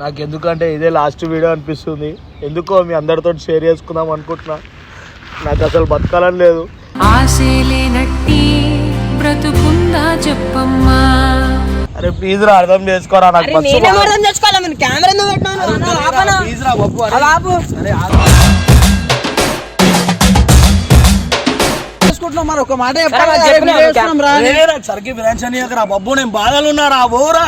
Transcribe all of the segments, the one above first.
నాకు ఎందుకంటే ఇదే లాస్ట్ వీడియో అనిపిస్తుంది. ఎందుకో మీ అందరితో షేర్ చేసుకుందాం అనుకుంటున్నా. నాకు అసలు బతకాలని లేదు. ఆశలేనట్టి బ్రతుకుందా చెప్పమ్మా. అరే ప్లీజ్ రా అర్థం చేసుకోరా నాకు? ప్లీజ్ రా ఆపు. చేసుకుంటున్నాం మరి ఒక మాట చెప్పాలి సరికి ఫినాన్స్ అని రా బొబ్బు నేను బాధలు ఉన్నారా బోరా.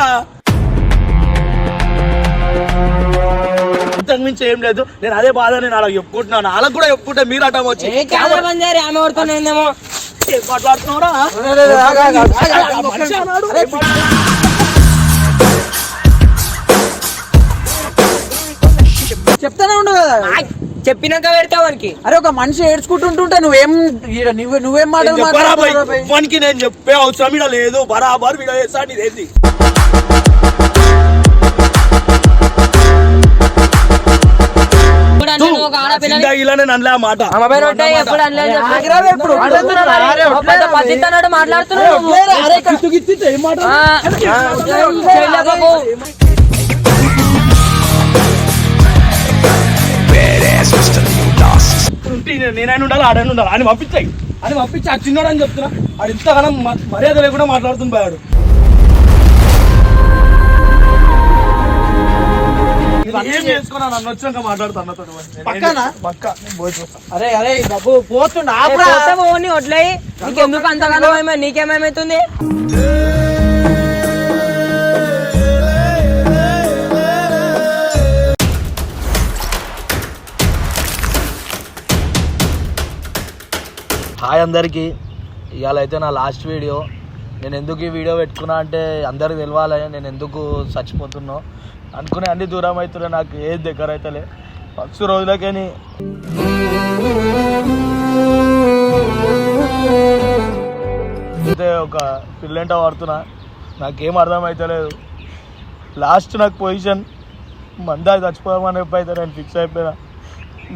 ఇంతకు మించి ఏం లేదు. నేను అదే బాధ నేను అలా చెప్పుకుంటున్నాను. వాళ్ళకి కూడా చెప్పుకుంటే మీరు అటం వచ్చి ఆమె మాట్లాడుతున్నారా. చెప్తానే ఉండవు కదా. చెప్పినాక పెడతా వానికి. అరే ఒక మనిషి ఏడ్చుకుంటుంటుంటే నువ్వేం నువ్వు నువ్వేం మాటలు? వానికి నేను చెప్పే అవసరం ఇక్కడ లేదు. బరాబర్ వీడియో చేస్తాను ఇదేంది? నేను- నేనైనా ఉండాలి ఆడైనా ఉండాలి. అని పంపించాయి. అని పంపించి. ఆ చిన్నోడు అని చెప్తున్నా. ఆడు ఇంతగానం మర్యాద లేకుండా మాట్లాడుతుంది పోయాడు అరే అరే బాబు పోతుండ ఏ, ఆపురా. పోతే పోనీ వడ్లయి నీకెందుకు అంతగానో నీకేమేమైతుంది? హాయ్ అందరికీ. ఇవాళ అయితే నా లాస్ట్ వీడియో నేను ఎందుకు ఈ వీడియో పెట్టుకున్నా అంటే అందరికి తెలవాలి. నేను ఎందుకు చచ్చిపోతున్నా. అనుకునే అన్ని దూరం అవుతున్నా నాకు ఏది దగ్గర అవుతలే ఫస్ట్ రోజులకేని. అయితే ఒక పిల్లంట వాడుతున్నా నాకేం అర్థం అవుతలేదు లాస్ట్ నాకు పొజిషన్ మందా చచ్చిపోదామని ఎప్పుడైతే నేను ఫిక్స్ అయిపోయినా.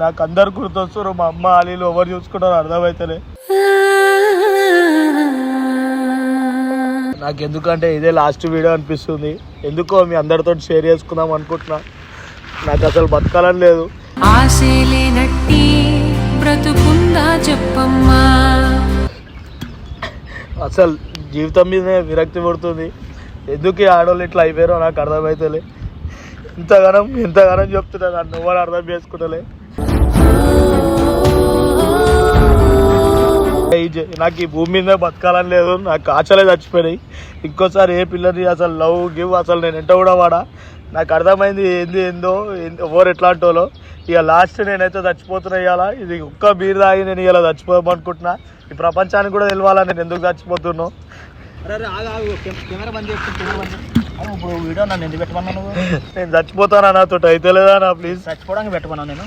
నాకు అందరు గుర్తొస్తారు మా అమ్మ అలీలు ఎవరు చూసుకుంటారో అర్థమవుతలే నాకు ఎందుకంటే ఇదే లాస్ట్ వీడియో అనిపిస్తుంది. ఎందుకో మీ అందరితో షేర్ చేసుకుందాం అనుకుంటున్నా. నాకు అసలు బతకాలని లేదు. చెప్పమ్మా. అసలు జీవితం మీదనే విరక్తి పడుతుంది. ఎందుకు ఈ ఆడవాళ్ళు ఇట్లా అయిపోయారో నాకు అర్థమవుతలే ఇంతగానం ఇంతగానం చెప్తున్నా నన్ను ఎవరు అర్థం చేసుకుంటలే. నాకు ఈ భూమి మీద బతకాలని లేదు నాకు ఆశలే చచ్చిపోయినాయి. ఇంకోసారి ఏ పిల్లని అసలు లవ్ గివ్ అసలు నేను ఎంట కూడా వాడా? నాకు అర్థమైంది ఏంది ఏందో ఎవరు ఎట్లాంటి వాళ్ళో ఇక లాస్ట్ నేనైతే చచ్చిపోతున్నా ఇవాళ ఇది ఒక్క బీర్ తాగి నేను ఇలా చచ్చిపోదామనుకుంటున్నా. ఈ ప్రపంచానికి కూడా తెలియాలా నేను ఎందుకు చచ్చిపోతున్నావు ఇప్పుడు వీడియో నన్ను ఎందుకు పెట్టమన్నా నువ్వు? నేను చచ్చిపోతానా నాతో అయితే లేదా నా ప్లీజ్ చచ్చిపోవడానికి పెట్టమన్నా నేను?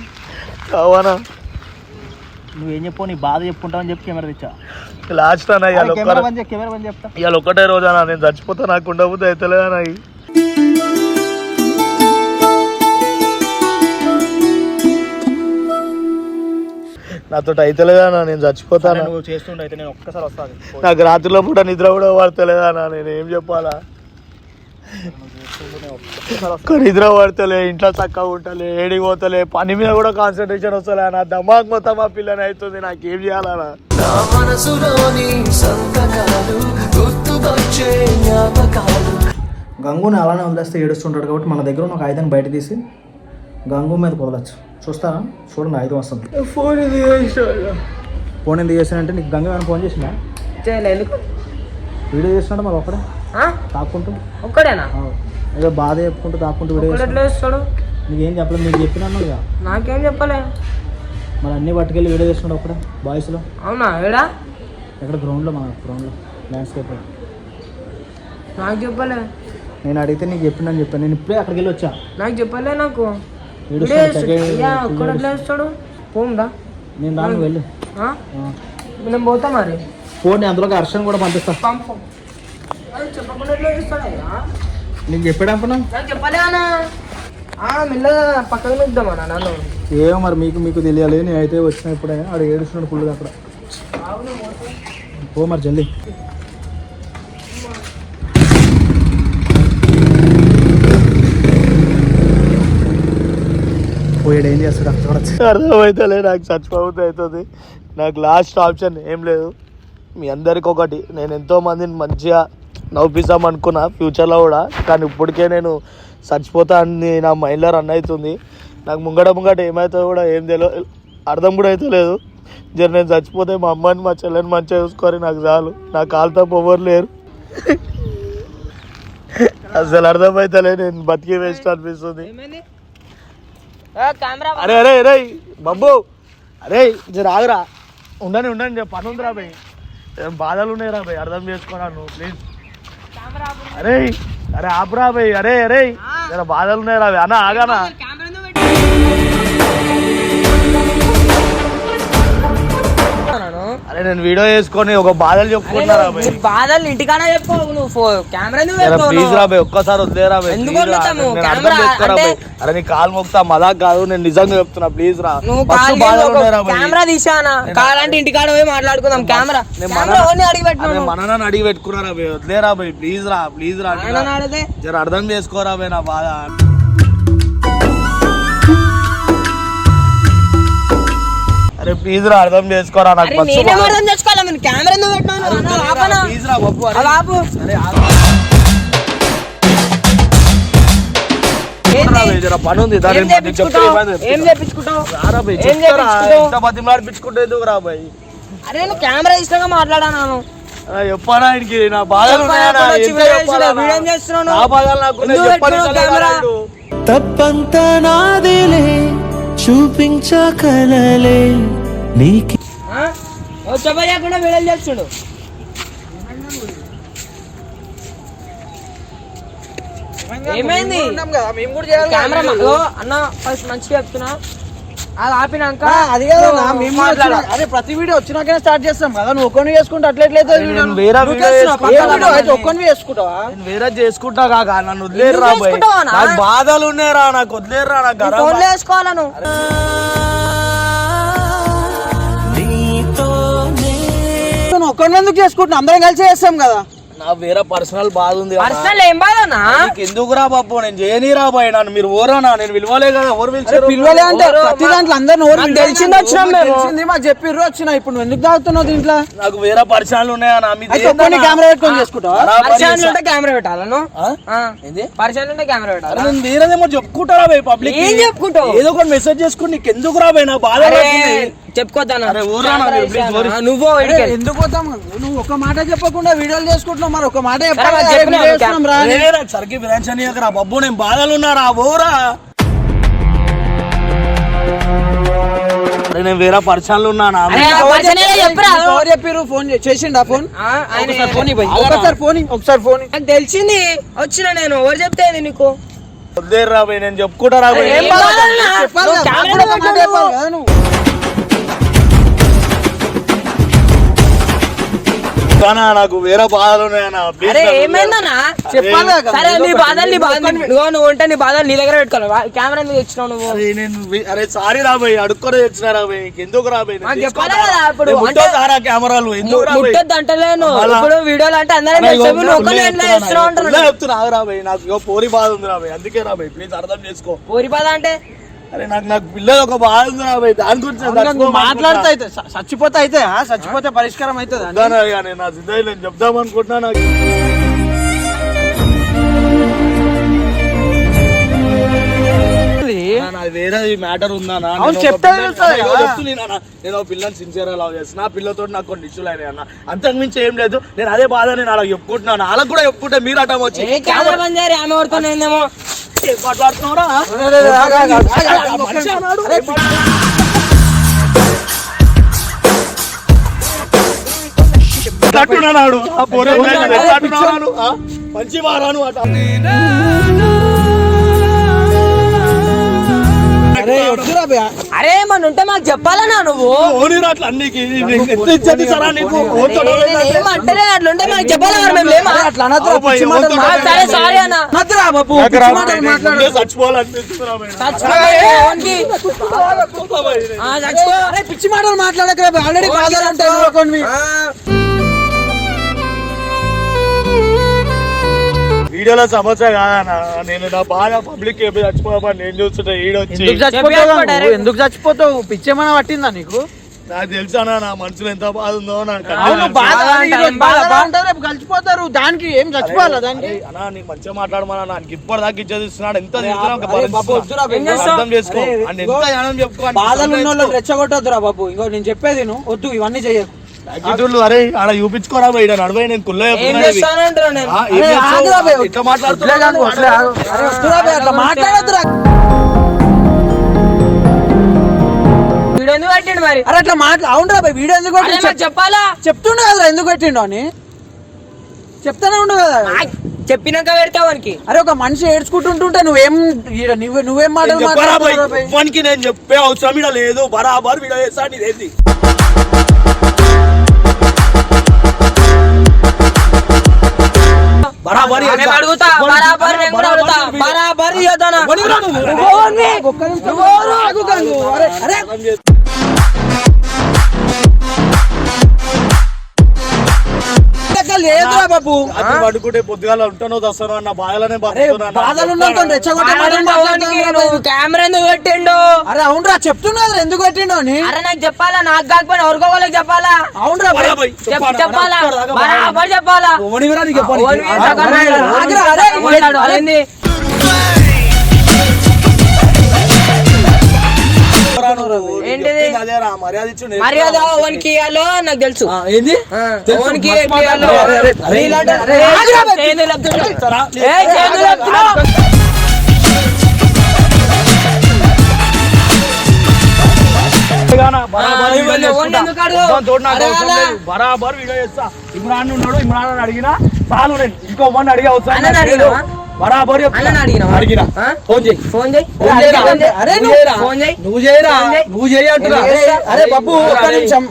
కావానా? నువ్వేం చెప్పు నీ బాధ చెప్పుకుంటావని చెప్పి కెమెరా తెచ్చా. లాస్ట్ అన్న ఇవాళ కెమెరా ఒక్క బంద్ చేయి, కెమెరా బంద్ చెప్తా. ఇవాళ ఒక్కటే రోజు అన్న నేను చచ్చిపోతా నాకు ఉండబుద్ధి అయితే లేదా నా నాతో అయితే లేదా నేను చచ్చిపోతాను నువ్వు చేస్తుండే అయితే నేను ఒక్కసారి వస్తాను నాకు రాత్రిలో పూట నిద్ర కూడా పడతలేదా నేను ఏం చెప్పాలా? ఒక్క నిద్ర పడతలే ఇంట్లో చక్కగా ఉంటలే ఏడికి పోతలే పని మీద కూడా కాన్సన్ట్రేషన్ వస్తలే నా దమాక్ మొత్తం మా పిల్లని అవుతుంది నాకు ఏం చేయాలనా గంగుని అలానే వదిలేస్తే ఏడుస్తుంటాడు కాబట్టి మన దగ్గర ఒక ఆయుధాన్ని బయట తీసి గంగు మీద వదలచ్చు చూస్తారా? చూడండి ఆయుధం వస్తుంది. ఫోన్ ఇది ఫోన్ ఎందుకు చేశానంటే నీకు గంగ ఏమైనా ఫోన్ చేసినా ఎందుకు వీడియో చేస్తున్నాడు మరి ఒక్కడే ఆ? తాక్కుంటూ? ఒక్కడేనా? ఏదో బాధ చెప్పుకుంటూ తాక్కుంటూ ఎట్లా చేస్తాడు. నీకేం చెప్పలేదు నీకు చెప్పినాను ఇక నాకేం చెప్పలే. మరి అన్ని పట్టుకెళ్ళి వీడియో చేస్తున్నాడు ఒకడే బాయ్స్లో. అవునా ఏడా? ఎక్కడ గ్రౌండ్లో మన గ్రౌండ్లో ల్యాండ్స్కేప్ నాకు చెప్పలే. నేను అడిగితే నీకు చెప్పిందని చెప్పాను. నేను ఇప్పుడే అక్కడికి వెళ్ళి వచ్చా. నాకు చెప్పలే నాకు. చేస్తాడు? పోందా నేను రాను వెళ్ళు. నేను పోతా మరి. ఫోన్ అందులోకి హర్షం కూడా పంపిస్తా. పంపు అది చెప్పకుండా ఎట్లా చేస్తాడయ్యా నీకు చెప్పాడు అనుకున్నా నాకు చెప్పలే అన్న. ఆ, మెల్లగా పక్కకు మిద్దామన్నా నన్ను? ఏమో మరి మీకు మీకు తెలియాలి. నేను అయితే వచ్చిన ఇప్పుడే. ఆడ ఏడుస్తున్నాడు ఫుల్గా అక్కడ. పో మరి జల్దీ. పోయాడు ఏం చేస్తాడు? అక్కడ చూడొచ్చు. అర్థమైతలే నాకు చచ్చిపోతే అవుతుంది. నాకు లాస్ట్ ఆప్షన్ ఏం లేదు. మీ అందరికి ఒకటి నేను ఎంతో మందిని మంచిగా నవ్విస్తాం అనుకున్నా ఫ్యూచర్లో కూడా. కానీ ఇప్పటికే నేను చచ్చిపోతా అని నా మైండ్లో రన్ అవుతుంది. నాకు ముంగట ముంగట ఏమవుతుందో కూడా ఏం తెలియదు అర్థం కూడా అయితే లేదు. జర నేను చచ్చిపోతే మా అమ్మని మా చెల్లెని మంచిగా చూసుకొని నాకు చాలు. నా కాలుతో ఎవరు లేరు. అసలు అర్థమైతలే నేను బతికి వేస్ట్ అనిపిస్తుంది. అరే అరే అరే బాబు. అరే జర ఆగురా. ఉండని ఉండని పని ఉందిరా భయ్. ఏం బాధలు ఉన్నాయి రా భయ్. అర్థం చేసుకోరా నువ్వు ప్లీజ్. అరే అరే ఆపురా అరే అరే బాధలు ఉన్నాయి రా భయ్ అన్న ఆగానా నేను వీడియో చేసుకొని ఒక బాధలు చెప్పుకుంటున్నారా భయ్? బాధలు ఇంటికాడ చెప్పు నువ్వు కెమెరా ప్లీజ్ నువ్వు? రా భయ్ ఒక్కసారి వదిలేరా భయ్ ఎందుకు. వదులుతాము? కెమెరా అంటే- అరే నీ కాలు మొక్తా మదాక్ కాదు నేను నిజంగా చెప్తున్నా ప్లీజ్ రా. నువ్వు మస్తు కాల్ బాధలు చేసి ఉన్నాయిరా ఒక భయ్. కెమెరా తీసానా కావాలంటే ఇంటికాడ పోయి మాట్లాడుకుందాం కెమెరా. నేను కెమెరా మన- ఓన్లీ అడిగి అరే పెట్టినాను మననని అడిగి పెట్టుకున్నారా భయ్? వదిలేరా భయ్ ప్లీజ్ రా ప్లీజ్ రా ఆయన జర అర్థం చేసుకోరా భయ్ నా బాధ. అరే ప్లీజ్ రా అర్థం చేసుకోరా నాకు నేనే. అర్థం చేసుకోవాలి? మీరు కెమెరా ఎందుకు? ప్లీజ్ రా. అలా ఆపు. జర పని ఉంది ఏం నేను అరే నువ్వు కెమెరా ఇష్టంగా మాట్లాడాను అరే, చెప్పానా ఆయనకి? నా బాధలు నా? బాధలు? నాకు. తప్పంతా నాదిలే. చూపించకలలే నీకి చెప్పకుండా వీడియో చేస్తుండు ఏమైంది? అన్న ఫస్ట్ మంచిగా చెప్తున్నా. అది ఆపినాక అది కాదు మేము అరే ప్రతి వీడియో వచ్చినాకనే స్టార్ట్ చేస్తాం కదా నువ్వు ఒక్కని చేసుకుంటే అట్లెట్లయితే వేరే ఒక్కని చేసుకుంటావా? నేను వేరే చేసుకుంటా కాక నన్ను వదిలేరు రా ఎందుకు భయ్. చేసుకుంటావా నా? నాకు బాధలు ఉన్నాయిరా నాకు వదిలేరు రా నాకు నీ గరం ఫోన్లో వేసుకోవాలా నువ్వు? ఒక్కని ఎందుకు చేసుకుంటున్నావు? అందరం కలిసి చేస్తాం కదా. నా వేరే పర్సనల్ బాధ ఉంది. పర్సనల్ ఏం బాధనా నీకు ఎందుకు రా బాబు నేను చేయని రా బాయ్ నన్ను మీరు ఓరానా నేను విలువలే కదా అరే పిలిచారు పిల్లలే అంటే? ప్రతి దాంట్లో అందరు నోరు నాకు వింటారు. తెలిసింది వచ్చినాం. తెలిసింది మాకు చెప్పిర్రు వచ్చినా ఇప్పుడు నువ్వు ఎందుకు తాగుతున్నావు దీంట్లో నాకు వేరే పరిచయాలు ఉన్నాయా నా మీద కెమెరా పెట్టుకొని చేసుకుంటావా పరిచయాలు ఉంటే కెమెరా పెట్టాలా నువ్వు ఆ? ఆ. ఏంది? పరిచయాలు ఉంటే కెమెరా పెట్టాలా నేను వేరేదేమో చెప్పుకుంటారా బాయ్ పబ్లిక్ ఏం చెప్పుకుంటావు? ఏదో ఒకటి మెసేజ్ చేసుకుని నీకు ఎందుకు రా బాయ్ నా బాధ ఊరు. నువ్వు. ఎందుకు పోతాం? నువ్వు ఒక మాట చెప్పకుండా వీడియోలు చేసుకుంటున్నావు మరి ఒక మాట చెప్పాలి అని. సరికి రా బబ్బు నేను బాధలు ఉన్నారా? ఓరా నేను వేరే పరిచయాలు ఉన్నానా? చెప్పురా. ఫోన్ చేసిండా ఫోన్? ఒకసారి ఫోన్. ఒకసారి. ఒకసారి తెలిసింది వచ్చిన నేను. ఎవరు చెప్తే నీకు? వదిలేరు రా బాయ్ నేను చెప్పుకుంటా రా కానీ నాకు వేరే బాధలు ఏమైందన్నా? చెప్పాలి సరే నీ. బాధలు నీ బాధలు నువ్వు నువ్వు ఉంటే నీ బాధలు నీ దగ్గర పెట్టుకోవాలి. కెమెరా ఎందుకు తెచ్చినావు నువ్వు. అరే నేను అరే సారీ రా బాయ్ అడుక్కొని తెచ్చిన రా బాయ్ ఎందుకు రా బాయ్ నేను నాకు చెప్పాలి? కదా ఇప్పుడు, అంటే- కెమెరాలు ఎందుకు ముట్టొద్దు అంటలేను. వీడియోలు అంటే అందరూ ఇగో నువ్వు ఒక్కనే ఉల్లే ఎట్లా చెప్తున్నా, చేస్తున్నావు ఉల్లే అంటున్నాను చెప్తున్నా ఆగురా బాయ్ నాకు పోరి బాధ ఉంది రా బాయ్ అందుకే రా బాయ్ ప్లీజ్ అర్థం చేసుకో. ఊరి బాధ అంటే అరే నాకు నాకు పిల్లలు ఒక బాధ ఉంది దాని గురించి. మాట్లాడితే అయితే చచ్చిపోతే అయితే? చచ్చిపోతే పరిష్కారం అవుతుంది నా జిందగీ నేను చెప్దాం అనుకుంటున్నా నాకు. వేరే మ్యాటర్ ఉందా నేను పిల్లని- సిన్సియర్ లవ్ చేస్తున్నా. పిల్లతో నాకు కొన్ని ఇష్యూలు అయినాయి అన్న. అంతకు మించి ఏం లేదు. నేను అదే బాధ నేను అలా చెప్పుకుంటున్నాను. వాళ్ళకి కూడా చెప్పుకుంటే మీరు అటం వచ్చి ఏ మాట్లాడుతున్నారా మనిషి అన్నాడు. ఆ పోరే? మంచి వారాను అట. అరే మన ఉంటే మాకు చెప్పాలన్నా నువ్వు? అట్లుంటే మాకు మేము లేమా అట్లా. సరే సారీ అన్న. బాబు, పిచ్చి మాటలు మాట్లాడు. చచ్చిపోవాలనిపిస్తున్నా చచ్చిపోయి ఓన్కి. ఆ, చచ్చిపో. అరే పిచ్చి మాటలు మాట్లాడక ఆల్రెడీ బాధలు ఉంటాయి వీడియోలో సమస్య కాదన్న నేను నా బాగా పబ్లిక్ ఎప్పుడు చచ్చిపోదామని నేను చూస్తుంటే ఈడొచ్చి ఎందుకు చచ్చిపోతావు నువ్వు? ఎందుకు చచ్చిపోతావు పిచ్చేమన్నా పట్టిందా నీకు నాకు తెలుసానా నా మనసులో ఎంత బాధ ఉందో నాకు అర్థం అవును కాదు. బాధ బాధ ఈరోజు అంటే బాధ బాధ. అంటారు రేపు కలిసిపోతారు దానికి ఏం చచ్చిపోవాలా దానికి అరే, అన్నా నీకు మంచిగా మాట్లాడమన్నా నాకు ఇప్పటిదాకా ఇచ్చేది ఇస్తున్నాడు ఎంత ఒక అరే. బాబు, వద్దురా బాబు. ఏం చేస్తావు? అర్థం చేసుకో అరే, అని ఎంత జ్ఞానం చెప్పుకో అని బాధలు అర్థం ఉన్న చేసుకో. వాళ్ళని రెచ్చగొట్టొద్దురా బాబు ఇంకో నేను చెప్పేది నువ్వు వద్దు ఇవన్నీ చెయ్యకు యాటిట్యూడ్లు అరే ఆడ చూపించుకోరా పోయి నడవై నేను కుల్ల. ఇట్లా మాట్లాడొద్దురా. వీడు ఎందుకు పెట్టిండు మరి? అరే అట్లా మాట్లా అవునరా బే, ఎందుకు పెట్టిండు? నాకు చెప్పాలా? చెప్తుండే కదరా ఎందుకు పెట్టిండు అని? చెప్తానే ఉండు కదా. చెప్పినాక పెడతావు వానికి. అరే ఒక మనిషి ఏడ్చుకుంటుంటుంటే నువ్వేం నువ్వు నువ్వేం మాటలు చెప్పరా పోయి మాట్లాడుతున్నావు బే? వానికి నేను చెప్పే అవసరం లేదు బరాబర్ వీడియో చేస్తా నీదేంది? బరాబర్ నేను చేస్తా. అడుగుతా బరాబర్ నేను లేదురా బాబు. అది పడుకుంటే పొద్దుగాల ఉంటానో దస్తానో అన్న బాధలనే బాధలు. కెమెరా ఎందుకు పెట్టిండు? అరే అవునరా చెప్తున్నా ఎందుకు పెట్టిండు అని? అరే నాకు చెప్పాలా? నాకు కాకపోయినా ఎవరికో వాళ్ళకి చెప్పాలా? అవునరా చెప్పాలా? బరాబర్ చెప్పాలా? తోడు నాకు. లేదు. బరాబర్ వీడియో చేస్తా. ఇమ్రాన్ ఉన్నాడు ఇమ్రాన్ అడిగినా చాలు నేను. ఇంకో మంది అడిగే అవసరం బరాబర్? అడిగినా? ఫోన్ చేయి. ఫోన్ చేయి. ఫోన్ చేయి. నువ్వు చేయరా? నువ్వు అరే, బాబు ఒక్క నిమిషం.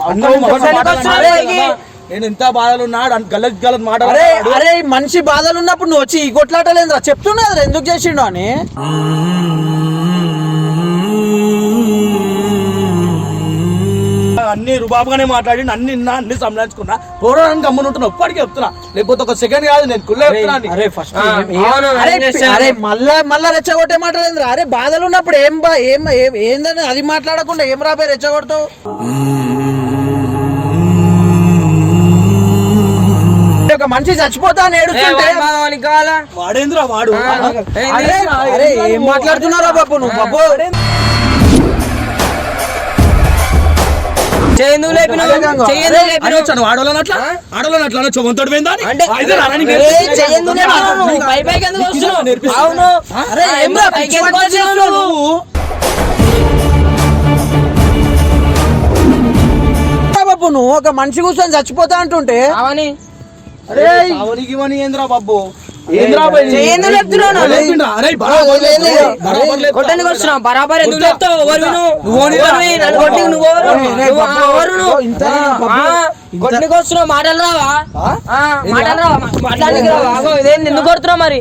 నేను ఎంత బాధలు ఉన్నాడు గలత్ గలత్ మాట అరే అరే మనిషి బాధలు ఉన్నప్పుడు నువ్వు వచ్చి ఈ కొట్లాటలేదురా? చెప్తున్నా ఎందుకు చేసిండు అని? అన్ని రుబాబుగానే మాట్లాడి అన్ని విన్నా, అన్ని సంలాంచుకున్నా పోరాడానికి గమ్మునుంటున్నా ఒప్పటికి చెప్తున్నా. లేకపోతే ఒక సెకండ్ కాదు నేను కుళ్ళే. అరే ఫస్ట్ మళ్ళా మళ్ళా రెచ్చగొట్టే మాట్లాడేంద్రా అరే బాధలు ఉన్నప్పుడు ఏం బా ఏం ఏందని అది మాట్లాడకుండా ఏం రాబోయే రెచ్చగొడతావు? ఒక మనిషి చచ్చిపోతా అని ఏ, ఏడుస్తుంటే వాడేంద్రా వాడు? అరే ఏం మాట్లాడుతున్నారా బాబు నువ్వు? బాబు చేయందుకు లేపినావు చేయందుకు లేపినావు అనొచ్చాను ఆడోళ్ళని అట్లా ఆడోళ్ళని అట్లా అనొచ్చు వంతోడు పోయిందా అని? అంటే అయితే రా, నీకు ఏ, నేర్పిస్తా. చేయందుకు లేపినావు నువ్వు. పై పైకి ఎందుకు వస్తున్నావు? నేర్పిస్తా. అవును అరే ఏం రా పైకి పిచ్చి ఎందుకు పట్టిన వచ్చినావు చేస్తున్నావు నువ్వు? నువ్వు బాబు నువ్వు ఒక మనిషి కూర్చొని చచ్చిపోతా అంటుంటే అవని అరే సావనికి ఇవని ఏంద్రా బాబు ఏంద్రా బాయ్? చేయందుకు లేపుతున్నావు నువ్వు. లేపిండ్రా? అరే, బరాబర్ లేదు, లేపుతా. లేదు. బరాబర్ లేపుతా. కొట్టడానికి వస్తున్నావు బరాబర్ ఎందుకు కొట్టా. లేపుతావు ఎవరు విను నువ్వు ఓని రా. ఎవరివి? నన్ను కొట్టి నువ్వు ఎవరు? ఓని, రే, నువ్వు, ఆ, బాబు. ఎవరు నువ్వు? ఇంత ఆ, బాబు. ఆ, కొట్టడానికి వస్తున్నావు మాటలు రావా మాటలు రావా మాట్లాడడానికి రావా ఇదేం ఎందుకు కొడుతున్నావు మరి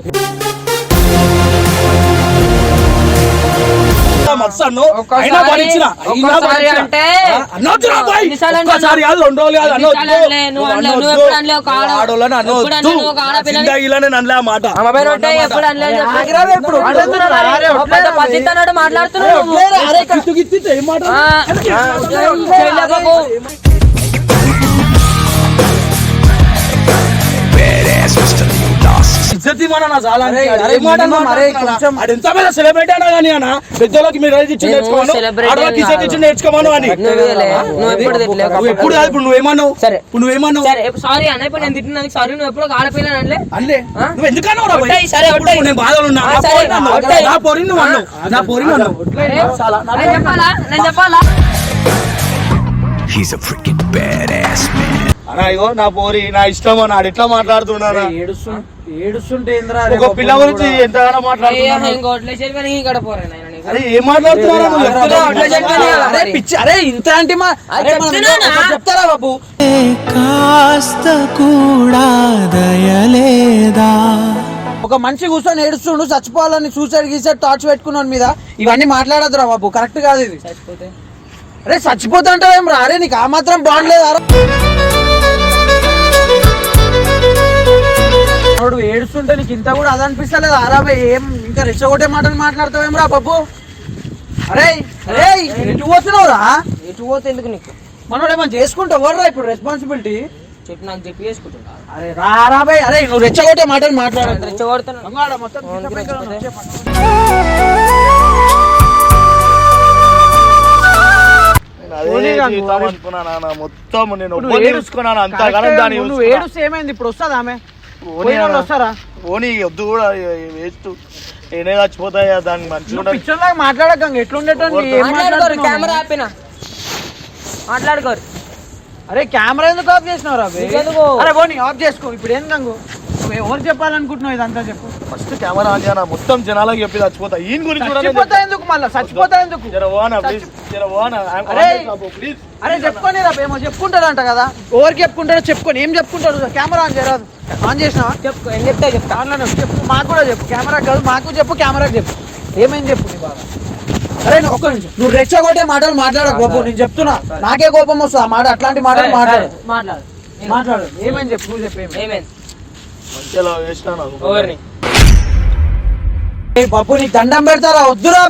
మస్తు అన్ను. అయినా భరించిన. అయినా భరించిన. ఆ, అనొద్దురా బాయ్. ఒక్కసారి కాదు, రెండు రోజులు కాదు, అనొద్దు. ఎన్నిసార్లు అనలే, నువ్వు అనలే, నువ్వు అనొద్దు. ఎంత పెద్ద సెలబ్రిటీ అయినా కానీ అన్న పెద్దోళ్ళకి మీరు రైజ్ ఇచ్చి ఆడవాళ్ళకి ఇజ్జత్ అని. ఎప్పుడు కాదు ఇప్పుడు నువ్వేమన్నావు సరే. ఇప్పుడు నువ్వేమన్నావు సరే సారీ అన్న ఇప్పుడు నేను తిట్టినందుకు సారీ నువ్వు ఎప్పుడు ఆడపిల్ల అనలే? నువ్వు ఎందుకన్నావు సరే. నేను బాధలు ఉన్నా. నా సరే, పోరిని అన్నావు. నా నువ్వు అన్నావు. నా పోరిని అన్నావు. అరే, నేను చెప్పాలా? నేను చెప్పాలా? He's a freaking badass man. అన్నా ఇగో నా పోరి నా ఇష్టం అన్నాడు. ఎట్లా మాట్లాడుతున్నారా? ఏడుస్తు ఏడుస్తుంటే ఒక పిల్ల గురించి ఎంతగానో ఏం మాట్లాడుతున్నారా? అరే ఇంత అంటే చెప్తారా బాబు? కాస్త కూడా దయలేదా? ఒక మనిషి కూర్చొని ఏడుస్తుండు చచ్చిపోవాలని సూసైడ్ గీసైడ్ థాట్స్ పెట్టుకున్నాను మీద. ఇవన్నీ మాట్లాడదురా బాబు కరెక్ట్ కాదు ఇది. అరే చచ్చిపోతా అంటే ఏం రా? అరే నీకు ఆ మాత్రం బాగుండలేదు ఏడుస్తుంటే నీకు ఇంత కూడా అది అనిపిస్తలేదు? ఆరాబే ఏం ఇంకా రెచ్చగొట్టే మాటలు మాట్లాడతావేం రా పప్పు? అరే అరే ఎటు పోతున్నావురా? ఎటు పోతే ఎందుకు నీకు? మనోడు ఏమన్నా చేసుకుంటావు రా ఇప్పుడు రెస్పాన్సిబిలిటీ చెప్పి నాకు చెప్పి చేసుకుంటున్నా. అరే రా రాబాయ్ అరే నువ్వు రెచ్చగొట్టే మాటలు మాట్లాడదు రెచ్చగొడుతున్నా మొత్తం నేను అదే పోనీ నాకు జీవితం అరే- అనుకున్నాను నాన్న. మొత్తం నేను ఇప్పుడు ఒబ్బని ఏడు- చూసుకున్నాను అంత కరెక్టే గణం దాన్ని నువ్వు. ఏడుస్తే ఏమైంది ఇప్పుడు వస్తుంది ఆమె? వస్తారా? పోనీ వద్దు కూడా వేస్ట్. నేనే చచ్చిపోతాయా దానికి మంచిగా. పిక్చర్ లాగా మాట్లాడక? కెమెరా ఆపిన. మాట్లాడుకోరు. అరే కెమెరా ఎందుకు ఆఫ్ చేసినావు రా? అరే పోనీ ఆఫ్ చేసుకో. ఇప్పుడు ఏం గంగు? నువ్వు ఎవరు చెప్పాలనుకుంటున్నావు ఇదంతా చెప్పు. ఫస్ట్ కెమెరా ఆన్ చేయనా మొత్తం జనాలకు చెప్పి చచ్చిపోతా. ఈయన గురించి చచ్చిపోతా ఎందుకు మళ్ళా? చచ్చిపోతా ఎందుకు? ఓనా ఓనా అరే. చెప్పుకొని రా ఏమో చెప్పుకుంటాడంట కదా. ఎవరికి చెప్పుకుంటాడో చెప్పుకొని. ఏం చెప్పుకుంటాడు కెమెరా ఆన్ చేయరాదు. ఆన్ చేసినావా చెప్పుకో ఏం చెప్తా చెప్తా. ఆన్లైన్ చెప్పు మాకు కూడా చెప్పు. కెమెరా కాదు మాకు చెప్పు కెమెరాకి చెప్పు. ఏమైంది చెప్పు నీ బాధ? అరే నువ్వు ఒక్క నిమిషం. నువ్వు రెచ్చగొట్టే మాటలు మాట్లాడకు బాబు. నేను చెప్తున్నా. నాకే కోపం వస్తుంది ఆ మాట అట్లాంటి మాటలు మాట్లాడు. మాట్లాడు. మాట్లాడు. ఏమైంది చెప్పు నువ్వు చెప్పు ఏమైంది? మంచిగా వేసినా నాకు. ఎవరిని ఏ బాబు నీకు దండం పెడతారా? వద్దురా.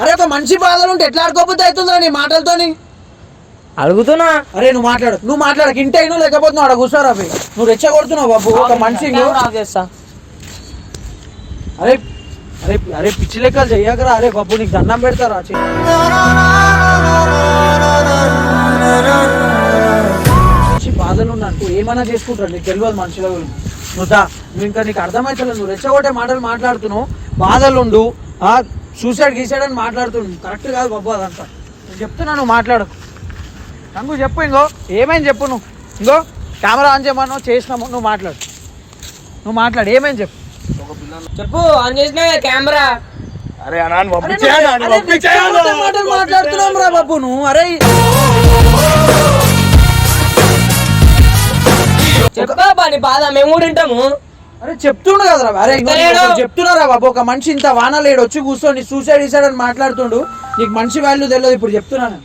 అరే ఒక మనిషి బాధలు ఉంటే ఎట్లా ఆడుకోపోతే అవుతుందిరా నీ మాటలతోని? అడుగుతున్నా? అరే నువ్వు మాట్లాడు. నువ్వు మాట్లాడక ఇంటి అయినా లేకపోతే నువ్వు అక్కడ కూర్చోరా బే. నువ్వు రెచ్చగొడుతున్నావు బాబు. ఒక మనిషి చేస్తా. అరే అరే అరే పిచ్చి లెక్కలు చెయ్యకరా. అరే బాబు నీకు దండం పెడతారా. మనిషి బాధలు ఉన్నాను ఏమైనా చేసుకుంటాడు నీకు తెలియదు మనుషుల గురించి. నువ్వు దా. నువ్వు ఇంకా నీకు అర్థమవుతలేదు నువ్వు రెచ్చగొట్టే మాటలు మాట్లాడుతున్నావు. బాధలుండు ఆ సూసైడ్ గీసైడ్ అని మాట్లాడుతున్నావు. కరెక్ట్ కాదు బాబు అదంతా. నేను చెప్తున్నా నువ్వు మాట్లాడు నాకు చెప్పు ఇంకో. ఏమైంది చెప్పు నువ్వు. ఇంకో. కెమెరా ఆన్ చేయమన్నావు చేసినాము నువ్వు మాట్లాడు. నువ్వు మాట్లాడు ఏమైంది చెప్పు. చెప్పు ఆన్ చేసిన కెమెరా. అరే అన్నా అరే పంపించేయనా నువ్వు- అరే రెచ్చగొట్టే మాటలు మాట్లాడుతున్నావు రా బాబు నువ్వు అరే. చెప్పా బా నీ బాధ మేము కూడా వింటాము. అరే చెప్తుండు కదరా అరే చెప్తున్నారా బాబు ఒక మనిషి ఇంత వానలేడు వచ్చి కూర్చొని సూసైడ్ ఇసాడు అని మాట్లాడుతుండు. నీకు మనిషి వాల్యూ తెలియదు ఇప్పుడు చెప్తున్నాను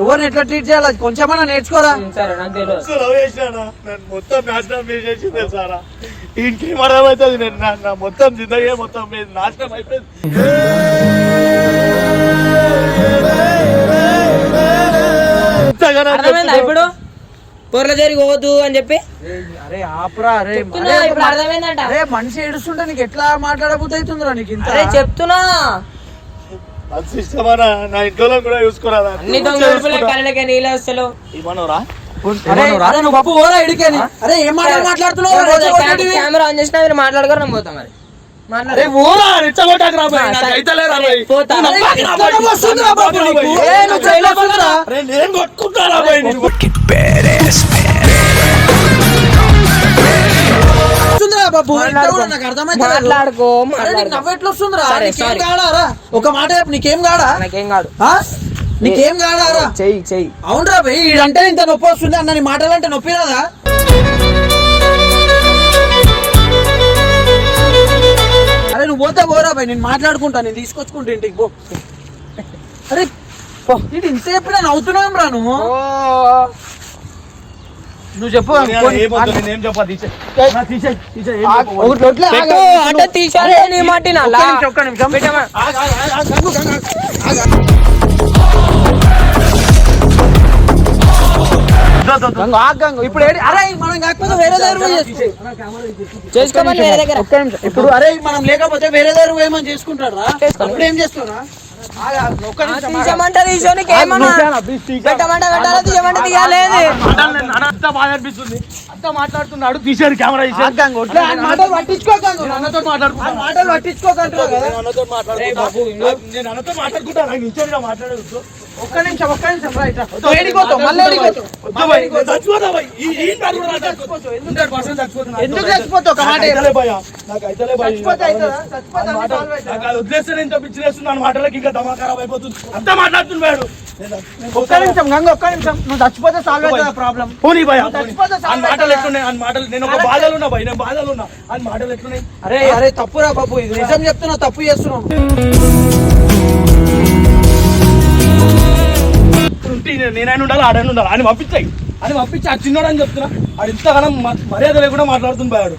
ఎవరిని ఎట్లా ట్రీట్ చేయాలి? అది కొంచెమన్నా నేర్చుకోరా? సరే నాకు తెలియదు. మొత్తం నాశనం చేసేసింది సారా. ఇంకేం అర్థమవుతుంది నేను నా మొత్తం జిందగీ మొత్తం మీద నాశనం అయిపోయింది. ఇప్పుడు పొరల జరిగి పోవద్దు అని చెప్పి? అరే ఆపురా అరే అర్థమైందంట. అరే మనిషి ఏడుస్తుంటే నీకు ఎట్లా మాట్లాడబుద్ధి అవుతుందిరా నీకు ఇంత? అరే చెప్తున్నా. అది నా ఇంట్లో కూడా చూసుకోరాదా అన్ని కళ్ళకే నీళ్ళు వస్తలు? కెమెరా ఆన్ చేసినా మీరు పోతా మరి. కూడా నాకు అర్థమైతలేదు. మాట్లాడుకో అరే నీకు మాట్లాడుకో. నవ్వు ఎట్లా వస్తుందిరా నీకేం. కాడారా ఒక మాట నీకేం కాడా నాకేం కాదు? నీకేం కాడారా చెయ్యి చెయ్యి. అవునరా భయ్ ఈడంటే ఇంత నొప్పి వస్తుంది అన్న నీ మాటలంటే నొప్పి రాదా? అరే నువ్వు పోతే పోరా భయ్ నేను మాట్లాడుకుంటా నేను తీసుకొచ్చుకుంటా ఇంటికి పో. అరే ఇంతసేపు నేను అవుతున్నాం రా నువ్వు నువ్వు చెప్పు నేనేం అంటే తీసారే నీ మాట ఒక్క నిమిషం. ఇప్పుడు అరే మనం కాకపోతే వేరే దగ్గర. చేసుకోమని వేరే దగ్గర. ఒక్క నిమిషం. ఇప్పుడు అరే మనం లేకపోతే వేరే దగ్గర పోయేమని చేసుకుంటాడు రా? చేసుకోండి. ఇప్పుడు ఏం చేస్తున్నా తీసోనికి ఆగు, ఏమన్నా. పెట్టమంటే పెట్టాలా? తీయమంటే తీయాలేదు? అంతా అనిపిస్తుంది అంతా మాట్లాడుతున్నాడు. తీసారు కెమెరా మాటలు నేను నాకు ఒక్క నిమిషం ఒక్క నిమిషం రా ఇట్లా. ఏడిపోతావు మళ్ళీ ఏడిపోతావు వద్దు భయ్, నేను చచ్చిపోతా భయ్. ఈ- ఈ ఇంటారు కూడా నాకు చచ్చిపోతావు. 100% చచ్చిపోతా. నాకు ఎందుకు చచ్చిపోతావు? ఒక మాట నా మాటలకి ఇంకా దమా ఖరాబ్ అయిపోతుంది అంతా మాట్లాడుతున్నాడు ఒక్క నిమిషం గంగ ఒక్క నిమిషం నువ్వు చచ్చిపోతే సాల్వ్ అవుతుందా ప్రాబ్లం పోనీ భయ మాటలు. ఎట్లున్నాయి ఆ మాటలు నేను ఒక బాధలు ఉన్నా భయ్ నేను బాధలు ఉన్నా ఆ మాటలు ఎట్లున్నాయి అరే అరే తప్పురా బాబు ఇది నిజం చెప్తున్నా తప్పు చేస్తున్నావు ఉంటే నేనైనా ఉండాలి? ఆడైనా ఉండాలి? అని పంపించాయి అని పంపించి. ఆ చిన్నోడు అని చెప్తున్నా. ఆడు ఇంతగానం మర్యాద లేకుండా మాట్లాడుతుంది పోయాడు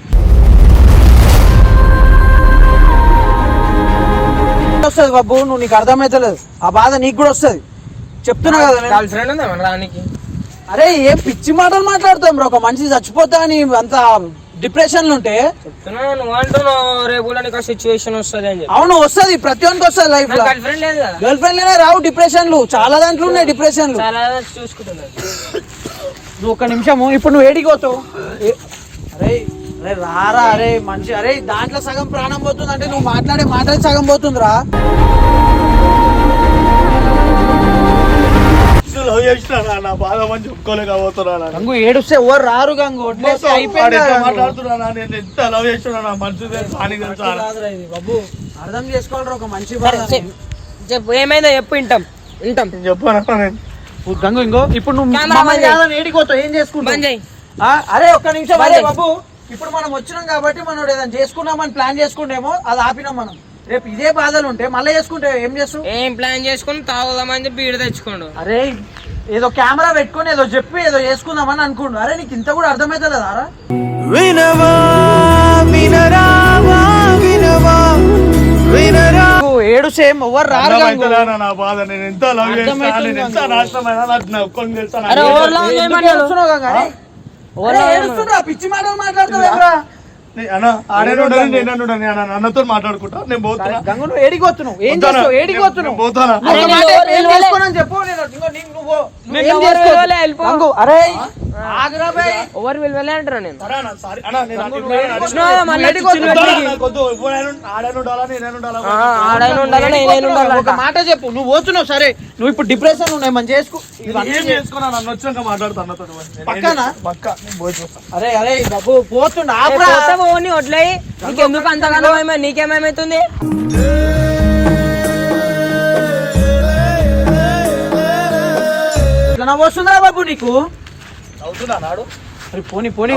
వస్తుంది బాబు? నువ్వు నీకు అర్థమవుతలేదు ఆ బాధ నీకు కూడా వస్తుంది. చెప్తున్నా కదా ఫ్రెండ్ రానికి? అరే ఏ పిచ్చి మాటలు మాట్లాడతాం ఒక మనిషి చచ్చిపోతా అని అంత డిప్రెషన్లు ఉంటే? నువ్వు అంటున్నావు రేపు కూడా నీకు సిచ్యువేషన్ వస్తుంది అని చెప్పి. అవును వస్తుంది. ప్రతి ఒక్కరికి వస్తుంది లైఫ్లో. గర్ల్ ఫ్రెండ్ లేదు గర్ల్ ఫ్రెండ్లోనే రావు డిప్రెషన్లు. చాలా దాంట్లో ఉన్నాయి డిప్రెషన్లు. చాలా చూసుకుంటున్నాను నువ్వు ఒక్క నిమిషము ఇప్పుడు నువ్వు ఏడికి పోతావు? అరే అరే రారా అరే మనిషి అరే దాంట్లో సగం ప్రాణం పోతుంది అంటే నువ్వు మాట్లాడే మాటలు సగం పోతుందిరా. చేసిన నా బాధ మంచి చెప్పుకోలేకపోతున్నా గంగు ఏడుస్తే ఎవరు రారు గంగు? వదిలేస్తే అయిపోయింది ఎంత గంగు. మాట్లాడుతున్నా నేను ఎంత లవ్ చేస్తున్నా నా మనసు తెలుసు అని తెలుసు అట్లా కాదురా ఇది బాబు. అర్థం చేసుకోవాలరా ఒక మనిషి సరే బాధ. చెప్- చెప్పు. ఏమైందో చెప్పు వింటాం. వింటాం. నేను చెప్పాను నేను? ఓ గంగు ఇంకో ఇప్పుడు నువ్వు కెమెరా మమ్మల్ని బంద్ చేయి. కాదని ఏడికి పోతావు ఏం చేసుకుంటావు? బంద్ చేయి. ఆ, అరే ఒక్క నిమిషం అరే. బాబు. ఇప్పుడు మనం వచ్చినాం కాబట్టి మనం ఏదైనా చేసుకున్నామని ప్లాన్ చేసుకుంటేమో అది ఆపినాం మనం. రేపు ఇదే బాధలు ఉంటే మళ్ళీ చేసుకుంటే ఏం చేస్తావు? ఏం ప్లాన్ చేసుకుని తాగుదామని చెప్పి బీడ తెచ్చుకోండు. అరే ఏదో కెమెరా పెట్టుకొని ఏదో చెప్పి ఏదో చేసుకుందామని అనుకుండు. అరే నీకు ఇంత కూడా అర్థమైతే రా నువ్వు ఏడు సేమ్ ఎవరు రారు నా బాధ? నేను ఎంత లవ్ నేను ఎంత నాశనమైనా? నాకు అరే ఓవర్లో ఎందుకు ఏమన్నాడు ఏడుస్తున్నావు? అరే, అరే, ఏడుస్తుండ్రా, పిచ్చి మాటలు మాట్లాడుతున్నావురా అన్నతో మాట్లాడుకుంటా నేను పోతున్నా. గంగు నువ్వు ఏడికి పోతున్నావు ఏం పోతానా? చేస్తావు? ఏడికి నేను- పోతున్నావు నేను పోతానా? చెప్పు, ఏం ఎవరు చేసుకోనని చెప్పు నేను ఇంకో నీకు నువ్వు అరే ఆగురా బై. ఎవరు విలువలే అంటారా నేను? ఆడైనా ఉండాలా, నేనైనా ఉండాలా? ఒక మాట చెప్పు నువ్వు పోతున్నావు సరే. నువ్వు ఇప్పుడు డిప్రెషన్ ఉన్నాయి మనం చేసుకో. పక్కనా? అరే అరే బాబు పోతుండ ఆపురా. పోని వడ్లయి నీకెందుకు అంతగానో ఏమై నీకేమేమైతుంది? ఇట్లా వస్తుందా బాబు నీకు? అవుతున్నా నాడు? అరే పోనీ పోనీ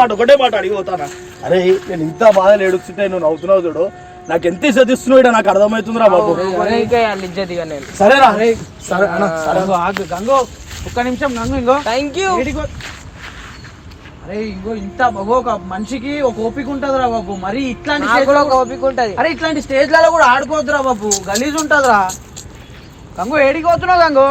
మాట ఒకటే మాట అడిగి పోతానా? అరే నేను ఇంత బాధలు ఏడుస్తుంటే నువ్వు నవ్వుతున్నావు చూడు. నాకు ఎంత ఇస్తున్నావు ఈడ నాకు అర్థమవుతుందిరా బాబు. సరేరా. అరే సరే గంగు ఆగు గంగు ఒక్క నిమిషం గంగు ఇంకో థ్యాంక్ యూ అరే ఇంకో ఇంత ఒక మనిషికి ఒక ఓపిక ఉంటదిరా బాబు. మరి ఇట్లాంటి కూడా ఒక ఓపిక ఉంటది. అరే ఇట్లాంటి స్టేజ్లలో కూడా ఆడుకోవద్దురా బాబు. గలీజ్ ఉంటదిరా. గంగు ఏడికి పోతున్నావు గంగు?